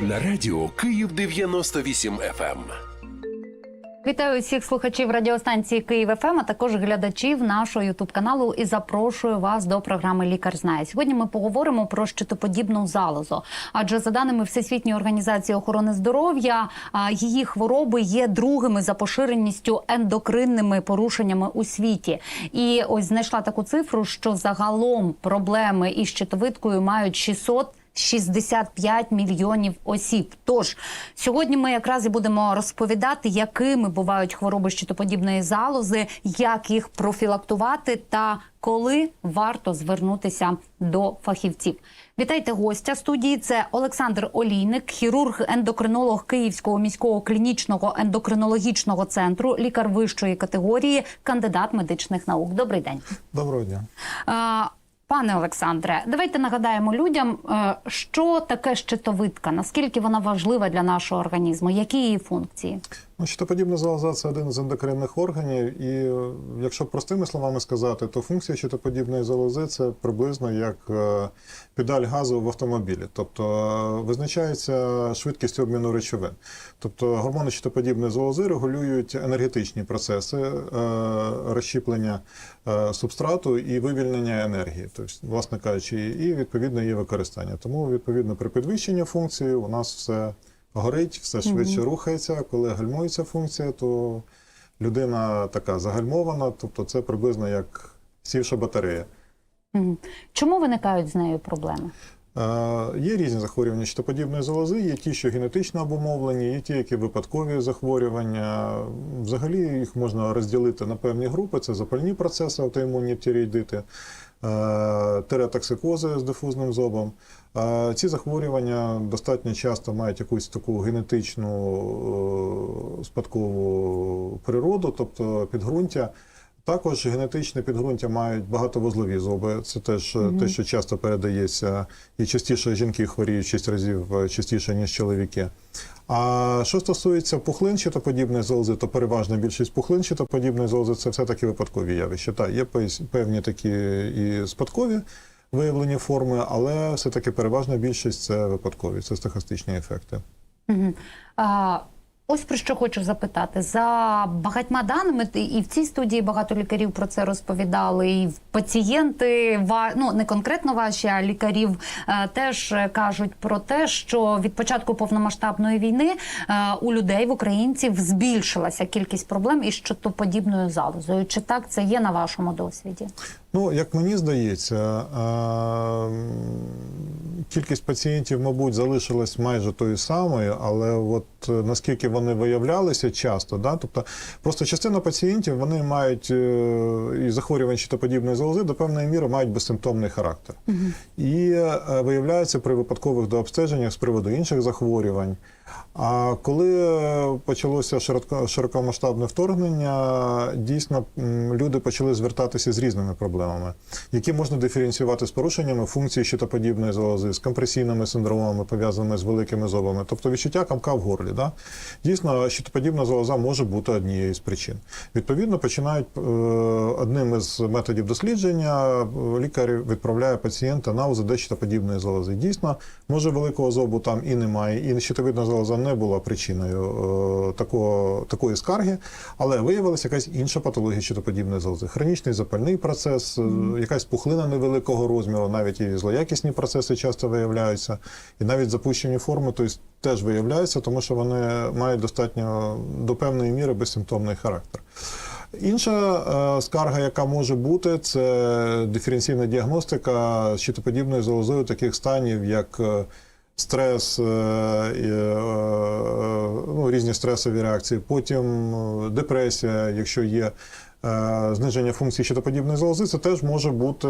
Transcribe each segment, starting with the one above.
на радіо Київ 98 FM. Вітаю усіх слухачів радіостанції Київ ФМ, а також глядачів нашого ютуб каналу і запрошую вас до програми Лікар знає. Сьогодні ми поговоримо про щитоподібну залозу. Адже за даними Всесвітньої організації охорони здоров'я, її хвороби є другими за поширеністю ендокринними порушеннями у світі. І ось знайшла таку цифру, що загалом проблеми із щитовидкою мають 600 65 мільйонів осіб. Тож сьогодні ми якраз і будемо розповідати, якими бувають хвороби щитоподібної залози, як їх профілактувати та коли варто звернутися до фахівців. Вітайте гостя студії. Це Олександр Олійник, хірург-ендокринолог Київського міського клінічного ендокринологічного центру, лікар вищої категорії, кандидат медичних наук. Добрий день. Доброго дня. Пане Олександре, давайте нагадаємо людям, е, що таке щитовидка, наскільки вона важлива для нашого організму, які її функції? Ну, щитоподібна залоза це один з ендокринних органів, і е, якщо простими словами сказати, то функція щитоподібної залози це приблизно як е, педаль газу в автомобілі, тобто е, визначається швидкість обміну речовин. Тобто гормони щитоподібної залози регулюють енергетичні процеси розщіплення субстрату і вивільнення енергії, тобто, власне кажучи, і відповідно її використання. Тому відповідно при підвищенні функції у нас все горить, все швидше рухається. Коли гальмується функція, то людина така загальмована, тобто це приблизно як сівша батарея. Чому виникають з нею проблеми? Е, Є різні захворювання щитоподібної залози, є ті, що генетично обумовлені, є ті, які випадкові захворювання. Взагалі їх можна розділити на певні групи: це запальні процеси, аутоімунні тіреїдити, е, теретоксикози з дифузним зобом. Е, Ці захворювання достатньо часто мають якусь таку генетичну е, спадкову природу, тобто підґрунтя. Також генетичне підґрунтя мають багатовузлові зуби. Це теж е, те, що часто передається, і частіше жінки хворіють 6 разів е, частіше, ніж чоловіки. А що стосується пухлин щитоподібної залози, то переважна більшість пухлин щитоподібної залози це все-таки випадкові явища. Так, є певні такі і спадкові виявлені форми, але все-таки переважна більшість це випадкові, це стохастичні ефекти. Мгм. А, ось про що хочу запитати. За багатьма даними, і в цій студії багато лікарів про це розповідали, і пацієнти, ну не конкретно ваші, а лікарів е, теж е, кажуть про те, що від початку повномасштабної війни е, у людей, в українців, збільшилася кількість проблем із щитоподібною залозою. Чи так це є на вашому досвіді? Ну, як мені здається, кількість пацієнтів, мабуть, залишилась майже тою самою, але от е, наскільки вони виявлялися часто, да, тобто просто частина пацієнтів вони мають е, і захворювань щитоподібної залози до певної міри мають безсимптомний характер. І е, виявляється при випадкових дообстеженнях з приводу інших захворювань. А коли е, почалося широкомасштабне вторгнення, дійсно люди почали звертатися з різними проблемами, які можна диференціювати з порушеннями функції щитоподібної залози, з компресійними синдромами, пов'язаними з великими зобами, тобто відчуття камка в горлі. Да? Дійсно, щитоподібна залоза може бути однією з причин. Відповідно, починають е, одним із методів дослідження е, лікар відправляє пацієнта на УЗД щитоподібної залози. Дійсно, може великого зобу там і немає, і щитовидна залоза не була причиною е, такого, такої скарги, але виявилася якась інша патологія щитоподібної залози. Хронічний запальний процес, е, якась пухлина невеликого розміру, навіть і злоякісні процеси часто виявляються, і навіть запущені форми, тобто теж виявляються, тому що вони мають достатньо до певної міри безсимптомний характер. Інша е, скарга, яка може бути, це диференційна діагностика щитоподібною залозою таких станів, як стрес, е, е, ну, різні стресові реакції, потім е, депресія, якщо є. Зниження функції щитоподібної залози, це теж може бути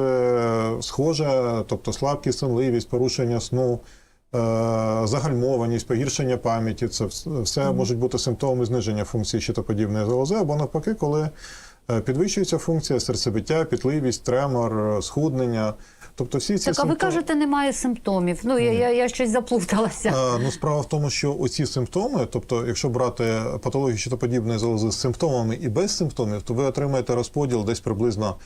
схоже, тобто слабкість, сонливість, порушення сну, загальмованість, погіршення пам'яті. Це вс- все можуть бути симптоми зниження функції щитоподібної залози, або навпаки, коли підвищується функція серцебиття, пітливість, тремор, схуднення. Тобто всі ці Так, а ви кажете, немає симптомів. Ну я, я, я щось заплуталася. Е, Ну, справа в тому, що оці симптоми, тобто, якщо брати патологію щитоподібної залози з симптомами і без симптомів, то ви отримаєте розподіл десь приблизно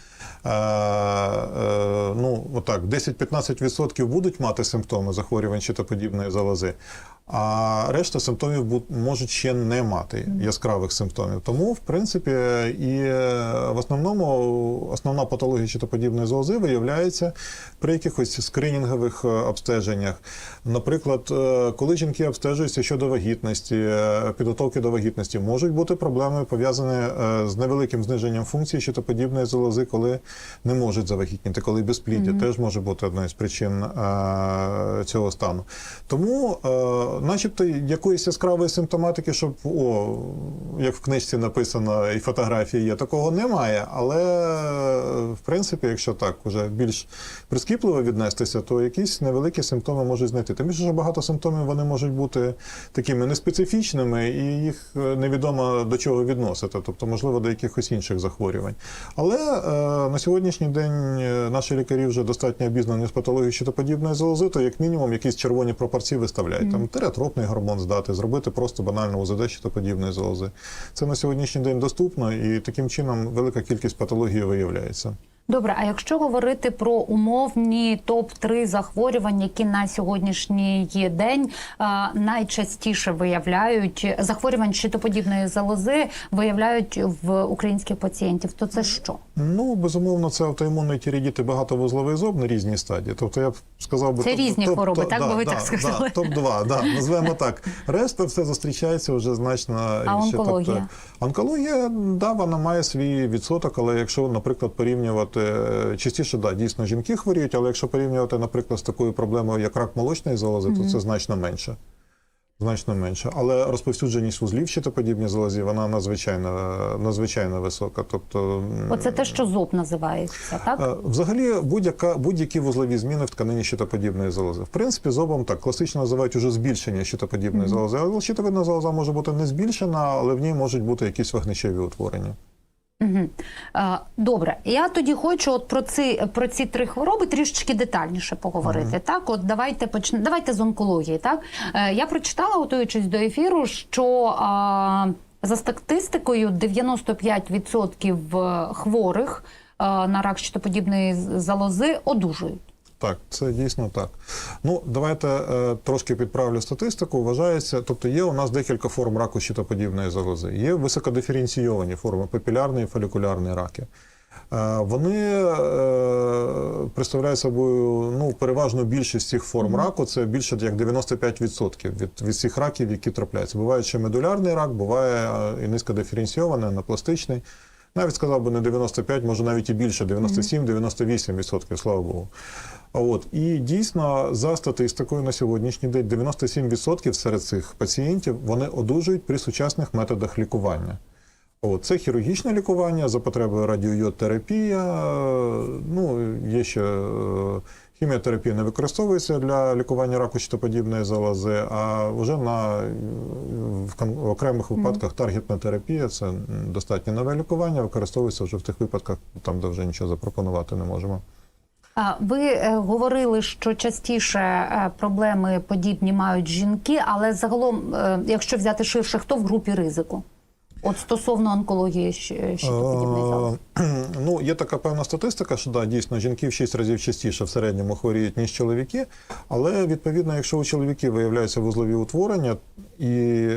е, е, ну, отак, 10-15% будуть мати симптоми захворювань щитоподібної залози. А решта симптомів можуть ще не мати яскравих симптомів. Тому, в принципі, і е, в основному основна патологія щитоподібної залози виявляється при якихось скринінгових е, обстеженнях. Наприклад, е, коли жінки обстежуються щодо вагітності, підготовки до вагітності, можуть бути проблеми пов'язані з невеликим зниженням функції щитоподібної залози, коли не можуть завагітніти, коли безпліддя теж може бути одною з причин цього стану. Тому, начебто, якоїсь яскравої симптоматики, щоб о, як в книжці написано, і фотографії є, такого немає. Але в принципі, якщо так уже більш прискіпливо віднестися, то якісь невеликі симптоми можуть знайти. Тим більше, що багато симптомів вони можуть бути такими неспецифічними, і їх е, невідомо до чого відносити, тобто, можливо, до якихось інших захворювань. Але е, на сьогоднішній день е, наші лікарі вже достатньо обізнані з патологією щитоподібної залози, то як мінімум якісь червоні пропорції виставляють. Там тератропний гормон здати, зробити просто банально УЗД щитоподібної залози. Це на сьогоднішній день доступно, і таким чином велика кількість патології виявляється. Добре, а якщо говорити про умовні топ 3 захворювань, які на сьогоднішній день е, найчастіше виявляють захворювань щитоподібної залози, виявляють в українських пацієнтів, то це що? Ну, безумовно, це автоімунний тірідіти багатовузловий зоб на різній стадії. Тобто я б сказав би Це топ- різні топ- хвороби, топ- так да, би ви да, так сказали? Да, топ-2, да, назвемо так. Решта все зустрічається вже значно А рідше. онкологія? Тобто, онкологія, да, вона має свій відсоток, але якщо, наприклад, порівнювати частіше, да, дійсно жінки хворіють, але якщо порівнювати, наприклад, з такою проблемою, як рак молочної залози, то це значно менше. Значно менше. Але розповсюдженість вузлів щитоподібні залозі, вона надзвичайно, надзвичайно висока. Тобто, Оце те, що зоб називається, так? Е, Взагалі, будь-які вузлові зміни в тканині щитоподібної залози. В принципі, зобом так класично називають уже збільшення щитоподібної залози. Але щитоподібна залоза може бути не збільшена, але в ній можуть бути якісь вогнищеві утворення. Угу. Е, добре, я тоді хочу от про ці про ці три хвороби трішечки детальніше поговорити. Так, от давайте почне. Давайте з онкології. Так е, я прочитала, готуючись до ефіру, що а, за статистикою 95% хворих е, на рак щитоподібної залози одужують. Так, це дійсно так. Ну, давайте е, трошки підправлю статистику. Вважається, тобто є у нас декілька форм раку щитоподібної залози. Є високодиференційовані форми папілярні і фолікулярні раки. Е, Вони е, представляють собою ну, переважно більшість цих форм раку, це більше як 95% від, від всіх раків, які трапляються. Буває ще медулярний рак, буває е, і низькодиференційований, анапластичний. Навіть сказав би не 95, може навіть і більше, 97-98%, слава Богу. От і дійсно за статистикою на сьогоднішній день 97% серед цих пацієнтів вони одужують при сучасних методах лікування. От, це хірургічне лікування за потребою радіойодтерапія. Ну, є ще е, хіміотерапія не використовується для лікування раку щитоподібної залози, а вже на е, в окремих випадках таргетна терапія це достатньо нове лікування, використовується вже в тих випадках, там де вже нічого запропонувати не можемо. Ви е, говорили, що частіше е, проблеми подібні мають жінки, але загалом, е, якщо взяти ширше, хто в групі ризику? От стосовно онкології щ- щитоподібної залози. Е, Ну, є така певна статистика, що да, дійсно жінки в 6 разів частіше в середньому хворіють, ніж чоловіки. Але відповідно, якщо у чоловіків виявляються вузлові утворення, і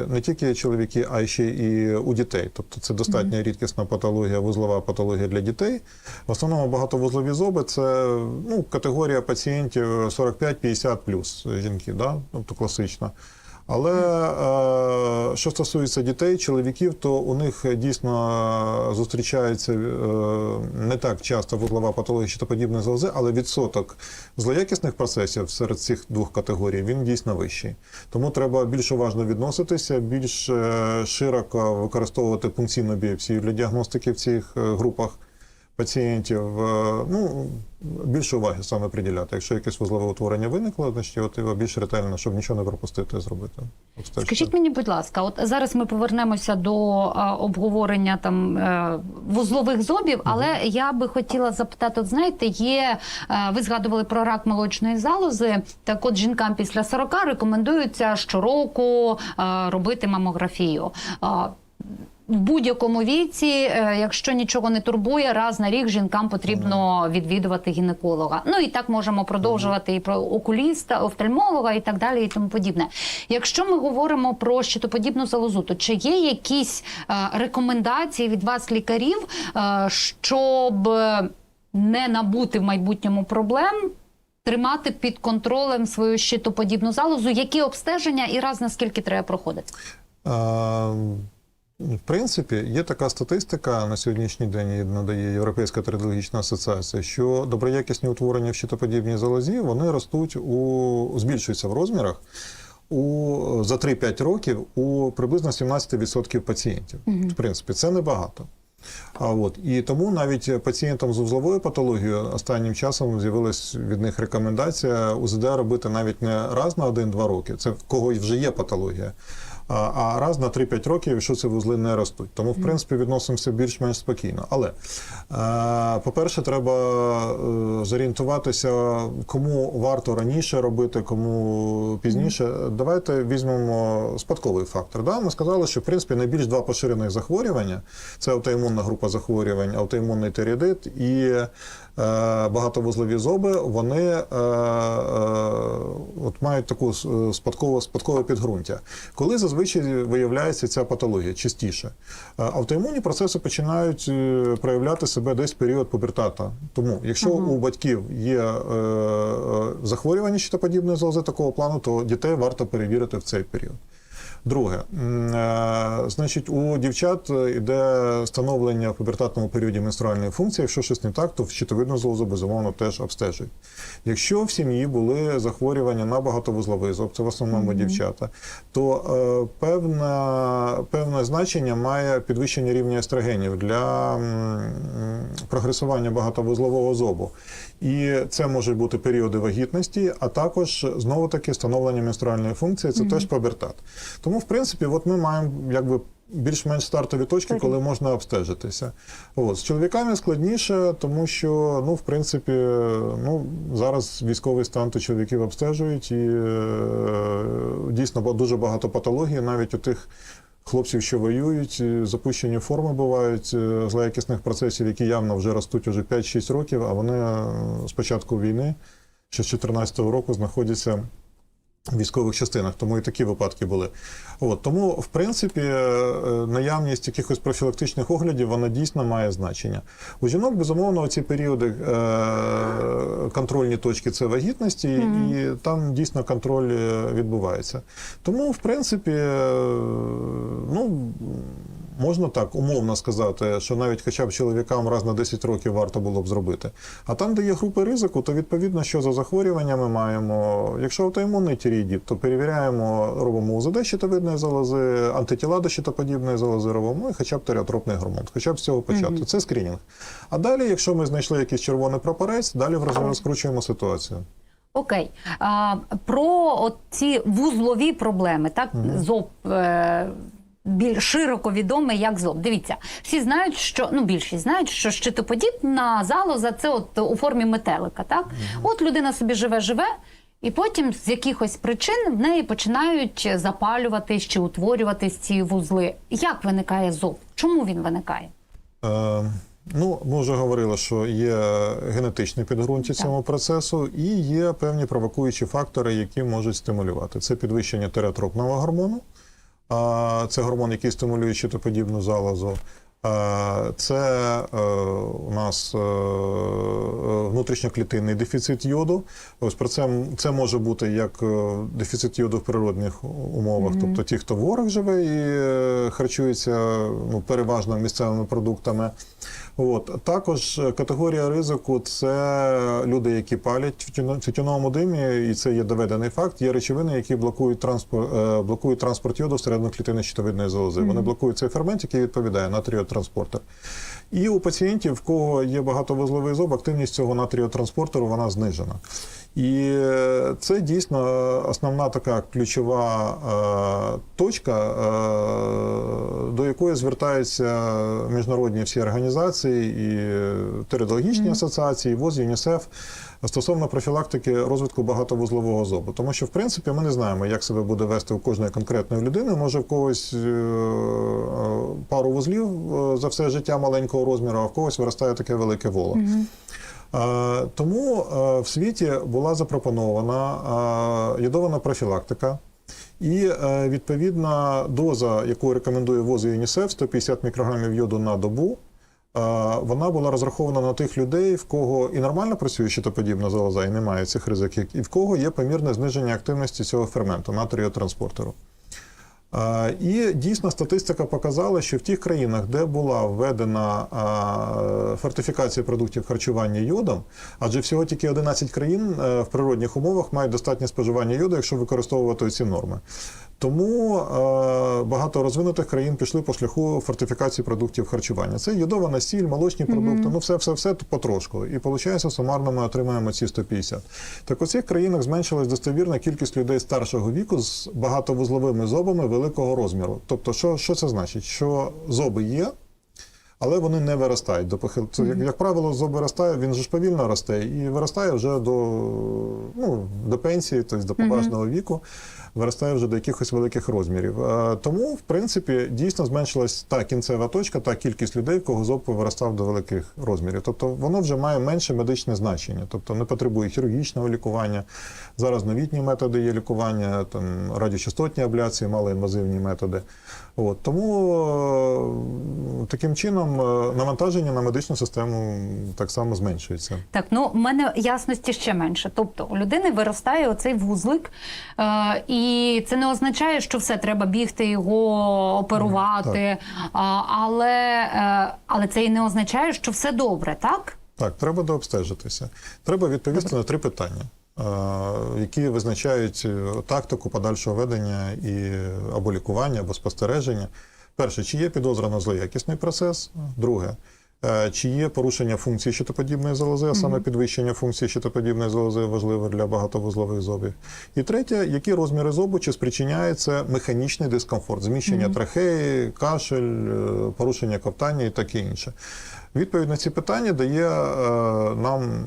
не тільки чоловіки, а й ще і у дітей. Тобто це достатньо рідкісна патологія, вузлова патологія для дітей. В основному багатовузлові зоби це ну, категорія пацієнтів 45-50 плюс жінки, да? тобто класична. Але е, що стосується дітей, чоловіків, то у них дійсно зустрічається е, не так часто вузлова патологія щитоподібної залози, але відсоток злоякісних процесів серед цих двох категорій він дійсно вищий. Тому треба більш уважно відноситися, більш е, широко використовувати пункційну біопсію для діагностики в цих групах пацієнтів. Е, Ну, більше уваги саме приділяти. Якщо якесь вузлове утворення виникло, значить от його більш ретельно, щоб нічого не пропустити, зробити. Обстежити. Скажіть мені, будь ласка, от зараз ми повернемося до а, обговорення там е, вузлових зобів, але я би хотіла запитати: от знаєте, є е, ви згадували про рак молочної залози. Так, от жінкам після 40 рекомендується щороку е, робити мамографію. В будь-якому віці, е, якщо нічого не турбує, раз на рік жінкам потрібно відвідувати гінеколога. Ну і так можемо продовжувати і про окуліста, офтальмолога і так далі, і тому подібне. Якщо ми говоримо про щитоподібну залозу, то чи є якісь е, рекомендації від вас, лікарів, е, щоб не набути в майбутньому проблем? Тримати під контролем свою щитоподібну залозу, які обстеження і раз наскільки треба проходити? В принципі, є така статистика на сьогоднішній день її надає Європейська традиологічна асоціація, що доброякісні утворення в щитоподібній залозі вони ростуть у збільшуються в розмірах у за 3-5 років у приблизно 17% пацієнтів. В принципі, це небагато. А от і тому навіть пацієнтам з вузловою патологією останнім часом з'явилась від них рекомендація УЗД робити навіть не раз на 1-2 роки. Це в кого вже є патологія. А раз на 3-5 років, якщо ці вузли не ростуть. Тому, в принципі, відносимося більш-менш спокійно. Але, е, по-перше, треба е, зорієнтуватися, кому варто раніше робити, кому пізніше. Давайте візьмемо спадковий фактор. Да? Ми сказали, що в принципі найбільш два поширених захворювання це аутоімунна група захворювань, аутоімунний тирідит і багатовузлові зоби. Вони е, е, от мають таку е, спадкове, спадкове підґрунтя. Коли зазвичай виявляється ця патологія частіше, Е, автоімунні процеси починають е, проявляти себе десь в період пубертата. Тому, якщо у батьків є е, е, захворювання щитоподібної залози такого плану, то дітей варто перевірити в цей період. Друге, е, значить, у дівчат йде становлення в пубертатному періоді менструальної функції. Якщо щось не так, то щитовидну залозу безумовно теж обстежують. Якщо в сім'ї були захворювання на багатовузловий зоб, це в основному дівчата, то е, певне, певне значення має підвищення рівня естрогенів для прогресування багатовузлового зобу. І це можуть бути періоди вагітності, а також знову таки встановлення менструальної функції, це теж пубертат. Тому, в принципі, от ми маємо якби. Більш-менш стартові точки, коли можна обстежитися. От. З чоловіками складніше, тому що, ну, в принципі, ну, зараз військовий стан то чоловіків обстежують, і е, дійсно дуже багато патологій, навіть у тих хлопців, що воюють, запущені форми бувають е, злоякісних процесів, які явно вже ростуть уже 5-6 років, а вони е, з початку війни, ще з 2014 року, знаходяться військових частинах, тому і такі випадки були. От тому, в принципі, е, наявність якихось профілактичних оглядів вона дійсно має значення. У жінок, безумовно, ці періоди е, контрольні точки це вагітності, і там дійсно контроль е, відбувається. Тому, в принципі, ну. Можна так умовно сказати, що навіть хоча б чоловікам раз на 10 років варто було б зробити. А там, де є групи ризику, то відповідно, що за захворювання ми маємо. Якщо аутоімунний тірідіт, то перевіряємо, робимо УЗД щитовидної залози, антитіла до щитоподібної залози робимо, і хоча б тиреотропний гормон, хоча б з цього почати. Це скринінг. А далі, якщо ми знайшли якийсь червоний прапорець, далі розкручуємо ситуацію. Окей, а, про ці вузлові проблеми, так зоб. Е- більш широко відомий як зоб. Дивіться, всі знають, що ну більшість знають, що щитоподібна залоза це от у формі метелика. Так, от людина собі живе, живе, і потім з якихось причин в неї починають запалюватись чи утворюватись ці вузли. Як виникає зоб? Чому він виникає? Е, ну, ми вже говорили, що є генетичне підґрунтя цьому процесу, і є певні провокуючі фактори, які можуть стимулювати. Це підвищення тиреотропного гормону, це гормон, який стимулює щитоподібну залозу. А, Це е, у нас е, внутрішньоклітинний дефіцит йоду. Ось про це це може бути як е, дефіцит йоду в природних умовах, тобто ті, хто в горах живе і е, харчується ну, переважно місцевими продуктами. От також е, категорія ризику це люди, які палять в тютюно- тютюновому димі, і це є доведений факт. Є речовини, які блокують транспорт, блокують транспорт йоду всередину клітини щитовидної залози. Вони блокують цей фермент, який відповідає натріотранспортер. І у пацієнтів, в кого є багатовузловий зоб, активність цього натріотранспортеру вона знижена. І е, це дійсно основна така ключова е, точка, е, до якої звертаються міжнародні всі організації і територіологічні асоціації, ВОЗ, ЮНІСЕФ стосовно профілактики розвитку багатовузлового зобу. Тому що, в принципі, ми не знаємо, як себе буде вести у кожної конкретної людини. Може, в когось е, е, пару вузлів е, за все життя маленького розміру, а в когось виростає таке велике воло. Тому в світі була запропонована йодована профілактика. І відповідна доза, яку рекомендує ВОЗ і ЮНІСЕФ, 150 мікрограмів йоду на добу, вона була розрахована на тих людей, в кого і нормально працює щитоподібна залоза, і немає цих ризиків, і в кого є помірне зниження активності цього ферменту, натріотранспортеру. І дійсно статистика показала, що в тих країнах, де була введена фортифікація продуктів харчування йодом, адже всього тільки 11 країн е, в природних умовах мають достатнє споживання йоду, якщо використовувати ці норми. Тому е, багато розвинутих країн пішли по шляху фортифікації продуктів харчування. Це йодована сіль, молочні продукти, ну все, все, все потрошку. І виходить, сумарно ми отримаємо ці 150. Так у цих країнах зменшилась достовірна кількість людей старшого віку з багатовузловими зобами великого розміру. Тобто, що, що це значить? Що зоби є, але вони не виростають до похил. Це, як, як правило, зоб виростає, він же ж повільно росте і виростає вже до, ну, до пенсії, тобто до поважного віку, виростає вже до якихось великих розмірів. Е, Тому, в принципі, дійсно зменшилась та кінцева точка, та кількість людей, в кого зоб виростав до великих розмірів. Тобто воно вже має менше медичне значення, тобто не потребує хірургічного лікування. Зараз новітні методи є лікування, там радіочастотні абляції, малоінвазивні методи. От тому е, таким чином е, навантаження на медичну систему так само зменшується. Так, ну в мене ясності ще менше. Тобто у людини виростає оцей вузлик, е, і це не означає, що все треба бігти його оперувати. А, але, е, але це і не означає, що все добре, так? Так, треба дообстежитися. Треба відповісти на три питання, які визначають е, тактику подальшого ведення і або лікування, або спостереження. Перше, чи є підозра на злоякісний процес? Друге, е, чи є порушення функції щитоподібної залози, а саме підвищення функції щитоподібної залози важливе для багатовузлових зобів. І третє, які розміри зобу чи спричиняє це механічний дискомфорт, зміщення трахеї, кашель, е, порушення ковтання і таке інше. Відповідь на ці питання дає е, нам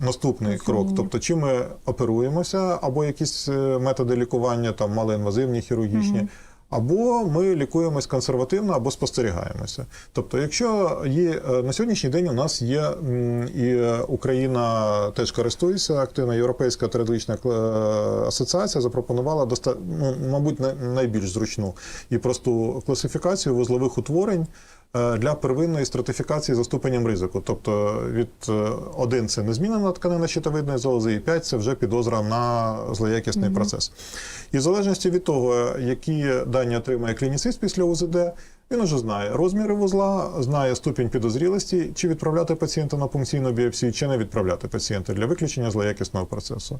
наступний крок. Тобто, чи ми оперуємося, або якісь е, методи лікування, там малоінвазивні, хірургічні. Або ми лікуємось консервативно, або спостерігаємося. Тобто, якщо є е, на сьогоднішній день у нас є і Україна теж користується активно, Європейська теоретична асоціація запропонувала доста, ну, мабуть, най- найбільш зручну і просту класифікацію вузлових утворень для первинної стратифікації за ступенем ризику. Тобто від 1 це незмінена тканина щитовидної залози, і 5 це вже підозра на злоякісний процес. І в залежності від того, які дані отримає клініцист після УЗД, він уже знає розміри вузла, знає ступінь підозрілості, чи відправляти пацієнта на пункційну біопсію, чи не відправляти пацієнта для виключення злоякісного процесу.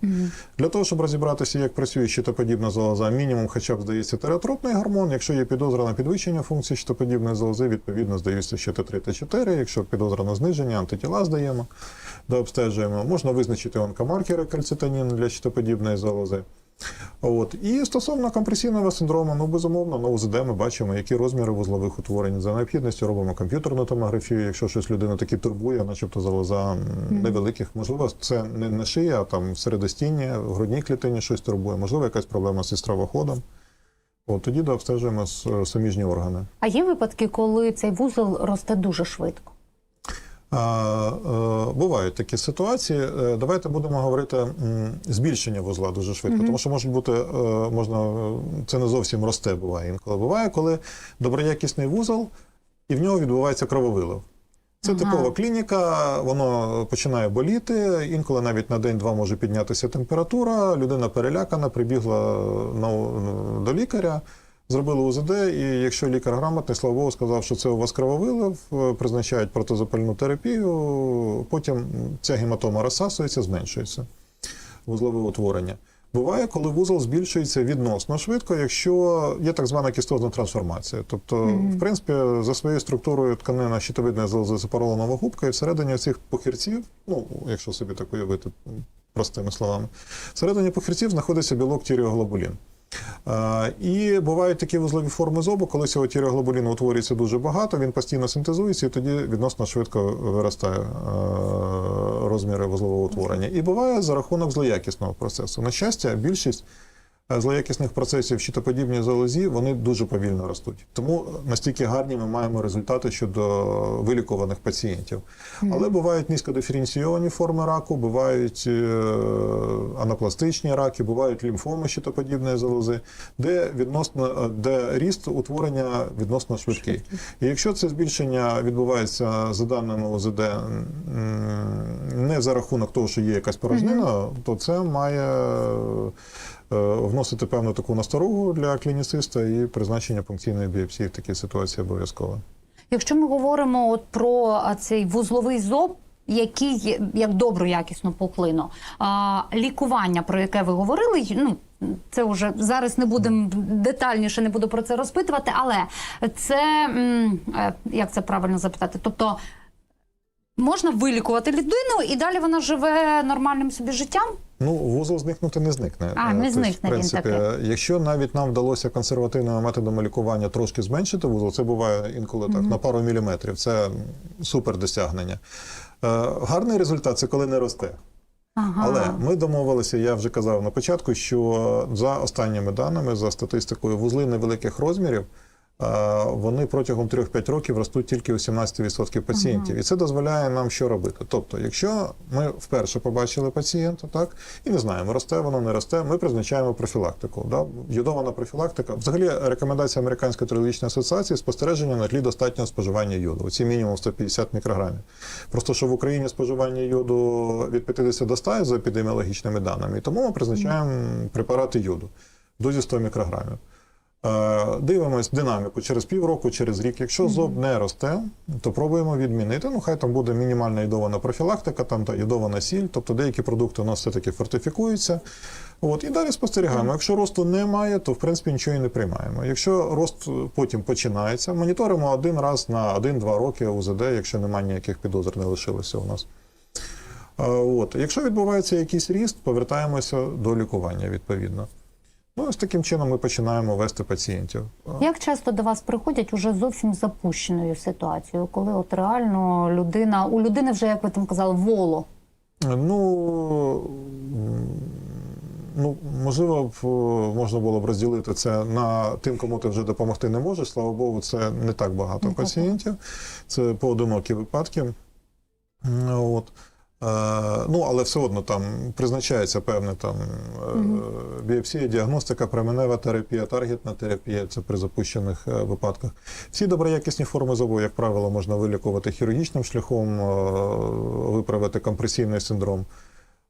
Для того, щоб розібратися, як працює щитоподібна залоза, мінімум хоча б здається тератропний гормон. Якщо є підозра на підвищення функції щитоподібної залози, відповідно здаються ще Т3, Т4. Якщо підозра на зниження, антитіла здаємо, дообстежуємо. Можна визначити онкомаркери кальцитонін для щитоподібної залози. От. І стосовно компресійного синдрому, ну безумовно, на УЗД ми бачимо, які розміри вузлових утворень. За необхідністю робимо комп'ютерну томографію, якщо щось людину таки турбує, начебто залоза невеликих. Можливо, це не, не шия, а там в середостінні, в грудній клітині щось турбує, можливо, якась проблема зі стравоходом. От тоді дообстежуємо с- суміжні органи. А є випадки, коли цей вузол росте дуже швидко. Е, бувають такі ситуації. Е, Давайте будемо говорити збільшення вузла дуже швидко, тому що може бути, е, можна, це не зовсім росте буває інколи. Буває, коли доброякісний вузол, і в нього відбувається крововилив. Це Ага. типова клініка, воно починає боліти, інколи навіть на день-два може піднятися температура, людина перелякана, прибігла на, до лікаря, зробили УЗД, і якщо лікар грамотний, слава Богу, сказав, що це у вас крововилив, е, призначають протизапальну терапію, потім ця гематома розсасується, зменшується вузлове утворення. Буває, коли вузол збільшується відносно швидко, якщо є так звана кістозна трансформація. Тобто, в принципі, за своєю структурою тканина щитовидної залози запороленого губка, і всередині цих похирців, ну, якщо собі так уявити, простими словами. Всередині похирців знаходиться білок тіріоглобулін. Е, І бувають такі вузлові форми зобу, коли цього тіріоглобуліну утворюється дуже багато, він постійно синтезується і тоді відносно швидко виростає е, розміри вузлового утворення. І буває за рахунок злоякісного процесу. На щастя, більшість злоякісних процесів в щитоподібній залозі вони дуже повільно ростуть. Тому настільки гарні ми маємо результати щодо вилікуваних пацієнтів. Але бувають низькодиференційовані форми раку, бувають е, анапластичні раки, бувають лімфоми щитоподібної залози, де відносно е, де ріст утворення відносно швидкий. І якщо це збільшення відбувається за даними ОЗД не за рахунок того, що є якась порожнина, то це має е, вносити певну таку насторогу для клініциста і призначення пункційної біопсії в такій ситуації обов'язково. Якщо ми говоримо от про цей вузловий зоб, який як добру якісну пухлину, а, лікування, про яке ви говорили, ну це вже зараз не будемо детальніше, не буду про це розпитувати, але це е, як це правильно запитати? Тобто можна вилікувати людину і далі вона живе нормальним собі життям? Ну, вузол зникнути не зникне. А, Е, не тобто, зникне в він принципі, таки. Якщо навіть нам вдалося консервативними методами лікування трошки зменшити вузол, це буває інколи так, на пару міліметрів. Це супер досягнення. Е, Гарний результат це коли не росте. Ага. Але ми домовилися, я вже казав на початку, що за останніми даними, за статистикою, вузли невеликих розмірів. Вони протягом 3-5 років ростуть тільки у 17% пацієнтів, і це дозволяє нам що робити. Тобто, якщо ми вперше побачили пацієнта, так і не знаємо, росте воно, не росте, ми призначаємо профілактику. Да? Йодована профілактика. Взагалі, рекомендація Американської трилогічної асоціації спостереження на тлі достатнього споживання йоду. Оці мінімум 150 мікрограмів. Просто що в Україні споживання йоду від 50 до 100 за епідеміологічними даними, тому ми призначаємо препарати йоду дозі 100 мікрограмів. Е, Дивимось динаміку через півроку, через рік. Якщо зоб не росте, то пробуємо відмінити. Ну, хай там буде мінімальна йодована профілактика, там та йодована сіль, тобто деякі продукти у нас все-таки фортифікуються. От, і далі спостерігаємо. Якщо росту немає, то в принципі нічого і не приймаємо. Якщо рост потім починається, моніторимо один раз на 1-2 роки УЗД, якщо немає ніяких підозр, не лишилося у нас. От. Якщо відбувається якийсь ріст, повертаємося до лікування відповідно. Ну, ось таким чином ми починаємо вести пацієнтів. Як часто до вас приходять уже зовсім запущеною ситуацією, коли от реально людина у людини вже, як ви там казали, воло. Ну, ну можливо, б, можна було б розділити це на тим, кому ти вже допомогти не можеш. Слава Богу, це не так багато Не так пацієнтів. Це поодинокі випадки. От. Е, Ну, але все одно там призначається певна там е, біопсія, діагностика, променева терапія, таргетна терапія це при запущених е, випадках. Всі доброякісні форми зову, як правило, можна вилікувати хірургічним шляхом, е, виправити компресійний синдром.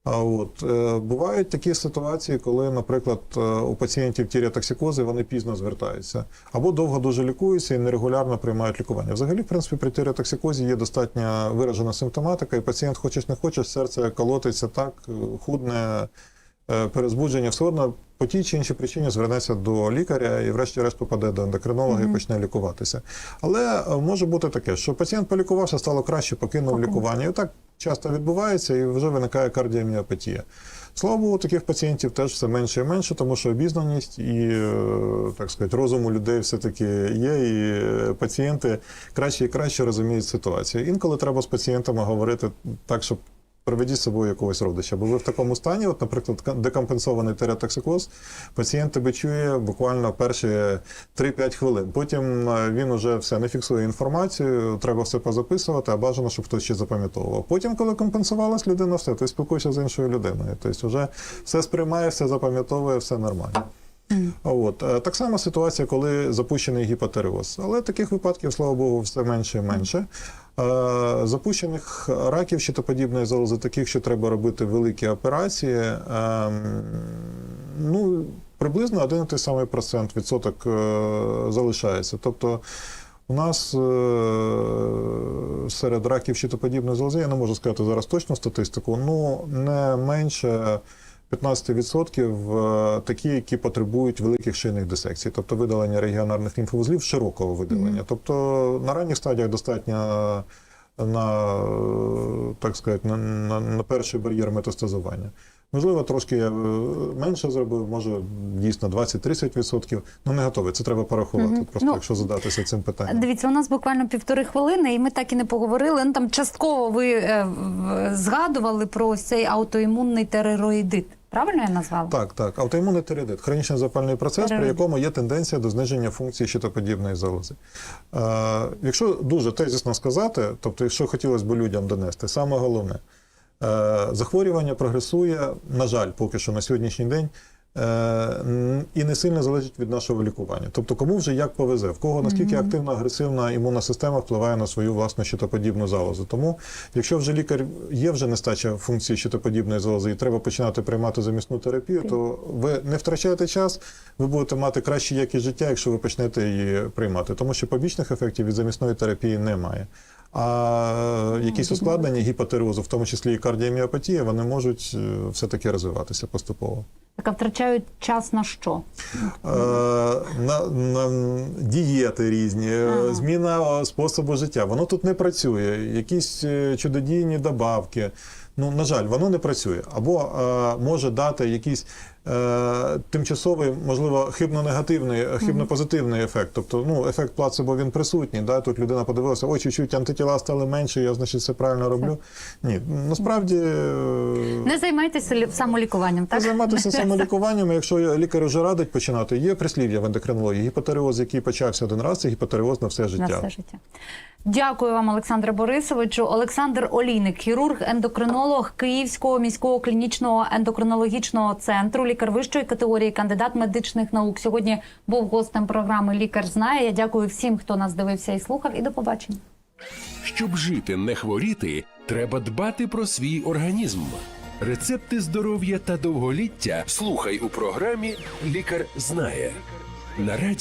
От е, бувають такі ситуації, коли, наприклад, е, у пацієнтів тіріотоксикози вони пізно звертаються або довго дуже лікуються і нерегулярно приймають лікування. Взагалі, в принципі, при тіріотоксикозі є достатньо виражена симптоматика, і пацієнт, хочеш не хочеш, серце колотиться так, е, худне, перезбудження, все одно по тій чи іншій причині звернеться до лікаря і, врешті-решт, попаде до ендокринолога і почне лікуватися. Але е, може бути таке, що пацієнт полікувався, стало краще, покинув лікування. І так часто відбувається, і вже виникає кардіоміопатія. Слава Богу, таких пацієнтів теж все менше і менше, тому що обізнаність і, е, так сказати, розум у людей все-таки є, і е, пацієнти краще і краще розуміють ситуацію. Інколи треба з пацієнтами говорити так, щоб Приведіть з собою якогось родича, бо ви в такому стані, от, наприклад, декомпенсований теретоксикоз, пацієнт тебе чує буквально перші 3-5 хвилин. Потім е, він уже все не фіксує інформацію, треба все позаписувати, а бажано, щоб хтось ще запам'ятовував. Потім, коли компенсувалась людина, все, ти спілкуєшся з іншою людиною. Тобто вже все сприймає, все запам'ятовує, все нормально. А От е, так само ситуація, коли запущений гіпотереоз. Але таких випадків, слава Богу, все менше і менше. Е, Запущених раків щитоподібної залози, таких, що треба робити великі операції. ем, Ну, приблизно один і той самий процент відсоток е, залишається. Тобто у нас е, серед раків щитоподібної залози, я не можу сказати зараз точну статистику, ну не менше 15% е, такі, які потребують великих шийних дисекцій, тобто видалення регіонарних лімфовузлів широкого видалення. Тобто на ранніх стадіях достатньо на, е, так сказати, на, на, на перший бар'єр метастазування. Можливо, трошки я е, менше зробив, може дійсно 20-30%. Ну не готовий. Це треба порахувати. Мгм. Просто Ну, якщо задатися цим питанням. Дивіться, у нас буквально півтори хвилини, і ми так і не поговорили. Ну там частково ви е, згадували про ось цей аутоімунний терероїдит. Правильно я назвала? Так, так. Аутоімунний тиреоїдит – хронічний запальний процес, при якому є тенденція до зниження функції щитоподібної залози. Е, якщо дуже тезісно сказати, тобто, якщо хотілося б людям донести, саме головне, е, захворювання прогресує, на жаль, поки що на сьогоднішній день. Е, І не сильно залежить від нашого лікування. Тобто, кому вже як повезе, в кого наскільки активна агресивна імунна система впливає на свою власну щитоподібну залозу. Тому, якщо вже лікар є вже нестача функції щитоподібної залози і треба починати приймати замісну терапію, то ви не втрачаєте час, ви будете мати кращу якість життя, якщо ви почнете її приймати, тому що побічних ефектів від замісної терапії немає. А якісь ускладнення гіпотерозу, в тому числі і кардіоміопатія, вони можуть е, все-таки розвиватися поступово. Так а втрачають час на що? Е, на, на дієти різні, е, Ага. зміна е, способу життя. Воно тут не працює. Якісь чудодійні добавки. Ну, на жаль, воно не працює. Або е, може дати якийсь е, тимчасовий, можливо, хибно-негативний, е, хибно-позитивний ефект. Тобто, ну, ефект плацебо він присутній. Да? Тут людина подивилася, ой, чуть-чуть антитіла стали менше, я, значить, все правильно роблю. Ні, насправді. е, Не займайтеся самолікуванням, так? Займатися самолікуванням, якщо лікар вже радить починати, є прислів'я в ендокринології. Гіпотереоз, який почався один раз, це гіпотереоз на все життя. На все життя. Дякую вам, Олександре Борисовичу. Олександр Олійник, хірург, ендокринолог Київського міського клінічного ендокринологічного центру, лікар вищої категорії, кандидат медичних наук. Сьогодні був гостем програми Лікар знає. Я дякую всім, хто нас дивився і слухав. І до побачення. Щоб жити, не хворіти, треба дбати про свій організм. Рецепти здоров'я та довголіття слухай у програмі Лікар знає на радіо